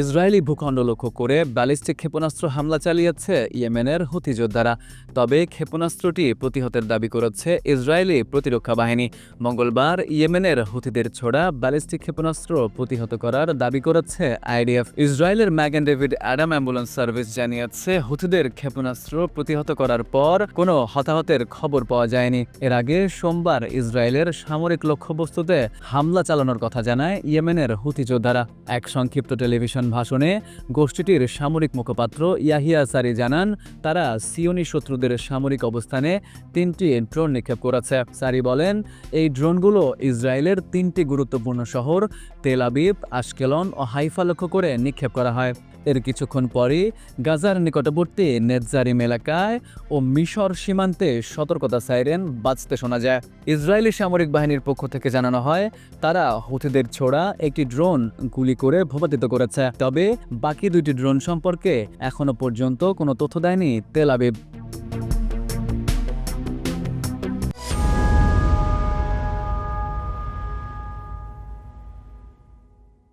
Israeli ভূখণ্ড লক্ষ্য করে ব্যালিস্টিক ক্ষেপণাস্ত্র হামলা চালিয়েছে ইয়েমেনের হুথি যোদ্ধারা। তবে ক্ষেপণাস্ত্রটি প্রতিহতের দাবি করেছে ইসরায়েলি প্রতিরক্ষা বাহিনী। মঙ্গলবার ইয়েমেনের হুথিদের ছোড়া ব্যালিস্টিক ক্ষেপণাস্ত্র প্রতিহত করার দাবি করেছে আইডিএফ। ইসরায়েলের Magen David Adam ambulance service জানিয়েছে হুথিদের ক্ষেপণাস্ত্র প্রতিহত করার পর কোনো হতাহতের খবর পাওয়া যায়নি। এর আগে সোমবার ইসরায়েলের সামরিক লক্ষ্যবস্তুতে হামলা চালানোর কথা জানায় ইয়েমেনের হুথি যোদ্ধারা। এক সংক্ষিপ্ত টেলিভিশন ভাষণে গোষ্ঠীটির সামরিক মুখপাত্র ইয়াহিয়া সারি জানান, তারা সিওনি শত্রুদের সামরিক অবস্থানে তিনটি ড্রোন নিক্ষেপ করেছে। সারি বলেন, এই ড্রোনগুলো ইসরায়েলের তিনটি গুরুত্বপূর্ণ শহর তেল আবিব, আশকেলন ও হাইফা লক্ষ্য করে নিক্ষেপ করা হয়। এর কিছুক্ষণ পরে গাজার নিকটবর্তী নেজারিম এলাকায় ও মিশর সীমান্তে সতর্কতা সাইরেন বাজতে শোনা যায়। ইসরায়েলি সামরিক বাহিনীর পক্ষ থেকে জানানো হয়, তারা হুথিদের ছোড়া একটি ড্রোন গুলি করে ভূপাতিত করেছে। তবে বাকি দুইটি ড্রোন সম্পর্কে এখনও পর্যন্ত কোনো তথ্য দেয়নি তেল আবিব।